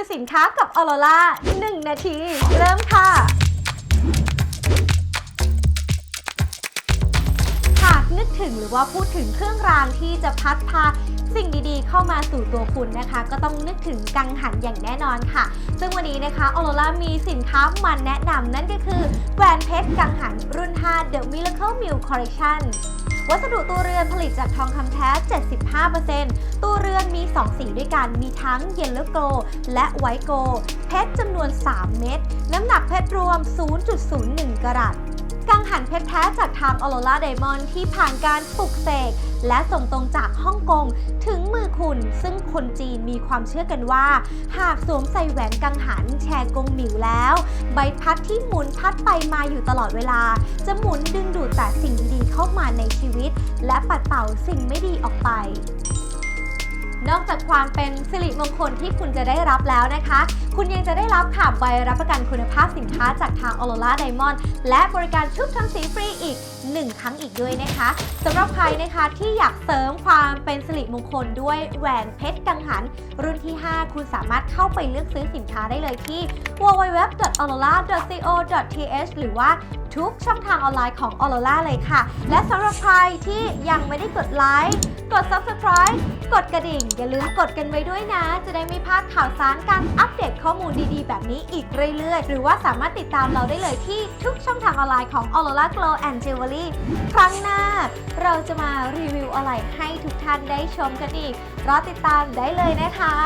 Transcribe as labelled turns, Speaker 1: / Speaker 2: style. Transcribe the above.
Speaker 1: วสินค้ากับออโรล่า1นาที เริ่มค่ะหากนึกถึงหรือว่าพูดถึงเครื่องรางที่จะพัดพาสิ่งดีๆ เข้ามาสู่ตัวคุณนะคะ ก็ต้องนึกถึงกังหันอย่างแน่นอนค่ะ ซึ่งวันนี้นะคะออโรล่ามีสินค้ามันแนะนำนั่นก็คือแหวนเพชรกังหันรุ่น 5 The Miracle Mill Collection วัสดุตัวเรือนผลิตจากทองคำแท้ 75%ตัวเรือนมี 2 สีด้วยกัน มีทั้งเยลโลโกและไวโก เพชรจำนวน 3 เม็ด น้ำหนักเพชรรวม 0.01 กรัตกังหันเพชรแท้จากทางออโรราไดมอนด์ที่ผ่านการปลุกเสกและส่งตรงจากฮ่องกงถึง มือคุณซึ่งคนจีนมีความเชื่อกันว่า หากสวมใส่แหวนกังหันแชร์กงหมิวแล้ว ใบพัดที่หมุนพัดไปมาอยู่ตลอดเวลา จะหมุนดึงดูดแต่สิ่งดีๆเข้ามาในชีวิต และปัดเป่าสิ่งไม่ดีออกไป นอกจากความเป็นสิริมงคลที่คุณจะได้รับแล้วนะคะ คุณยังจะได้รับค่ะใบรับประกันคุณภาพสินค้าจากทาง a u r o r a Diamond และบริการชุบทำสีฟรีอีก 1 ครั้งอีกด้วยนะคะสำหรับใครนะคะที่อยากเสริมความเป็นสิริมงคลด้วยแหวนเพชรกังหัน รุ่นที่ 5 คุณสามารถเข้าไปเลือกซื้อสินค้าได้เลยที่ www.aurora.co.th หรือว่า ทุกช่องทางออนไลน์ของ Aurora เลยค่ะ และสำหรับใครที่ยังไม่ได้กดไลค์ กด Subscribe กดกระดิ่ง อย่าลืมกดกันไว้ด้วยนะ จะได้ไม่พลาดข่าวสารการอัปเดตข้อมูลดีๆ แบบนี้อีกเรื่อยๆ หรือว่าสามารถติดตามเราได้เลยที่ทุกช่องทางออนไลน์ของ Aurora Glow and Jewelry ครั้งหน้า เราจะมารีวิวอะไรให้ทุกท่านได้ชมกันอีกรอติดตามได้เลยนะคะ